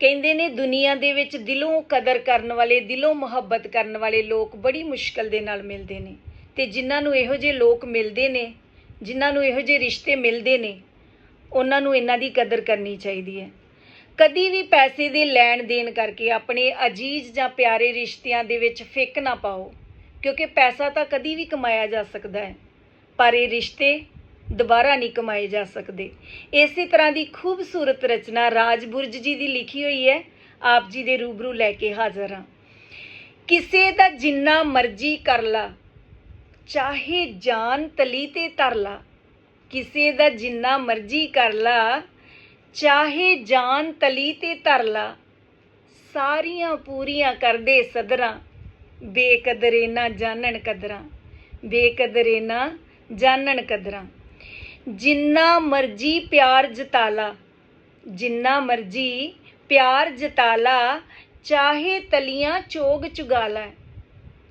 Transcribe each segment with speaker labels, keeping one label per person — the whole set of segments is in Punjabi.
Speaker 1: ਕਹਿੰਦੇ ਨੇ ਦੁਨੀਆ ਦੇ ਵਿੱਚ ਦਿਲੋਂ ਕਦਰ ਕਰਨ ਵਾਲੇ, ਦਿਲੋਂ ਮੁਹੱਬਤ ਕਰਨ ਵਾਲੇ ਲੋਕ ਬੜੀ ਮੁਸ਼ਕਲ ਦੇ ਨਾਲ ਮਿਲਦੇ ਨੇ। ਤੇ ਜਿਨ੍ਹਾਂ ਨੂੰ ਇਹੋ ਜਿਹੇ ਲੋਕ ਮਿਲਦੇ ਨੇ, ਜਿਨ੍ਹਾਂ ਨੂੰ ਇਹੋ ਜਿਹੇ ਰਿਸ਼ਤੇ ਮਿਲਦੇ ਨੇ, ਉਹਨਾਂ ਨੂੰ ਇਹਨਾਂ ਦੀ ਕਦਰ ਕਰਨੀ ਚਾਹੀਦੀ ਹੈ। ਕਦੀ ਵੀ ਪੈਸੇ ਦੇ ਲੈਣ ਦੇਣ ਕਰਕੇ ਆਪਣੇ ਅਜੀਜ਼ ਜਾਂ ਪਿਆਰੇ ਰਿਸ਼ਤਿਆਂ ਦੇ ਵਿੱਚ ਫਿੱਕ ਨਾ ਪਾਓ, ਕਿਉਂਕਿ ਪੈਸਾ ਤਾਂ ਕਦੀ ਵੀ ਕਮਾਇਆ ਜਾ ਸਕਦਾ ਹੈ। ਪਰ ਇਹ ਰਿਸ਼ਤੇ ਦੁਬਾਰਾ ਨਹੀਂ ਕਮਾਏ ਜਾ ਸਕਦੇ। ਇਸੇ ਤਰ੍ਹਾਂ ਦੀ ਖੂਬਸੂਰਤ ਰਚਨਾ ਰਾਜ ਬੁਰਜ ਜੀ ਦੀ ਲਿਖੀ ਹੋਈ ਹੈ। ਆਪ ਜੀ ਦੇ ਰੂਬਰੂ ਲੈ ਕੇ ਹਾਜ਼ਰ ਹਾਂ। ਕਿਸੇ ਦਾ ਜਿੰਨਾ ਮਰਜ਼ੀ ਕਰ ਲਾ, ਚਾਹੇ ਜਾਨ ਤਲੀ ਤੇ ਧਰ ਲਾ, ਕਿਸੇ ਦਾ ਜਿੰਨਾ ਮਰਜ਼ੀ ਕਰ ਲਾ, ਚਾਹੇ ਜਾਨ ਤਲੀ ਤੇ ਧਰ ਲਾ, ਸਾਰੀਆਂ ਪੂਰੀਆਂ ਕਰਦੇ ਸਦਰਾਂ, ਬੇਕਦਰੇ ਨਾ ਜਾਣਨ ਕਦਰਾਂ, ਬੇਕਦਰੇ ਨਾ ਜਾਣਨ ਕਦਰਾਂ। ਜਿੰਨਾ ਮਰਜ਼ੀ ਪਿਆਰ ਜਤਾਲਾ, ਜਿੰਨਾ ਮਰਜ਼ੀ ਪਿਆਰ ਜਤਾਲਾ, ਚਾਹੇ ਤਲੀਆਂ ਚੋਗ ਚੁਗਾਲਾ,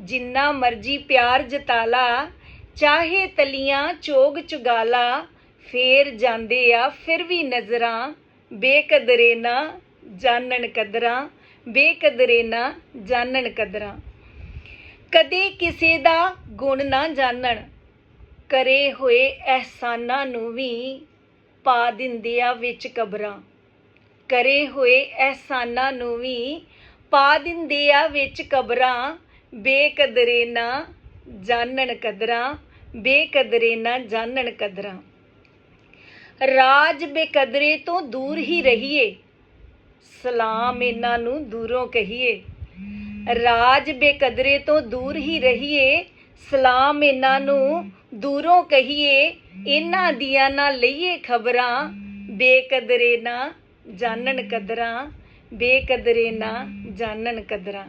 Speaker 1: ਜਿੰਨਾ ਮਰਜ਼ੀ ਪਿਆਰ ਜਤਾਲਾ, ਚਾਹੇ ਤਲੀਆਂ ਚੋਗ ਚੁਗਾਲਾ, ਫੇਰ ਜਾਂਦੇ ਆ ਫਿਰ ਵੀ ਨਜ਼ਰਾਂ, ਬੇਕਦਰੇ ਨਾ ਜਾਣਨ ਕਦਰਾਂ, ਬੇਕਦਰੇ ਨਾ ਜਾਣਨ ਕਦਰਾਂ। ਕਦੇ ਕਿਸੇ ਦਾ ਗੁਣ ਨਾ ਜਾਣਨ ਕਰੇ ਹੋਏ ਅਹਿਸਾਨਾਂ ਨੂੰ ਵੀ ਪਾ ਦਿੰਦੇ ਆ ਵਿੱਚ ਕਬਰਾਂ। ਕਰੇ ਹੋਏ ਅਹਿਸਾਨਾਂ ਨੂੰ ਵੀ ਪਾ ਦਿੰਦੇ ਆ ਵਿੱਚ ਕਬਰਾਂ। ਬੇਕਦਰੇ ਨਾ ਜਾਣਨ ਕਦਰਾਂ, ਬੇਕਦਰੇ ਨਾ ਜਾਣਨ ਕਦਰਾਂ। ਰਾਜ ਬੇਕਦਰੇ ਤੋਂ ਦੂਰ ਹੀ ਰਹੀਏ। ਸਲਾਮ ਇਹਨਾਂ ਨੂੰ ਦੂਰੋਂ ਕਹੀਏ। ਰਾਜ ਬੇਕਦਰੇ ਤੋਂ ਦੂਰ ਹੀ ਰਹੀਏ। ਸਲਾਮ ਇਹਨਾਂ ਨੂੰ ਦੂਰੋਂ ਕਹੀਏ, ਇਹਨਾਂ ਦੀਆਂ ਨਾ ਲਈਏ ਖਬਰਾਂ, ਬੇਕਦਰੇ ਨਾ ਜਾਣਨ ਕਦਰਾਂ, ਬੇਕਦਰੇ ਨਾ ਜਾਣਨ ਕਦਰਾਂ।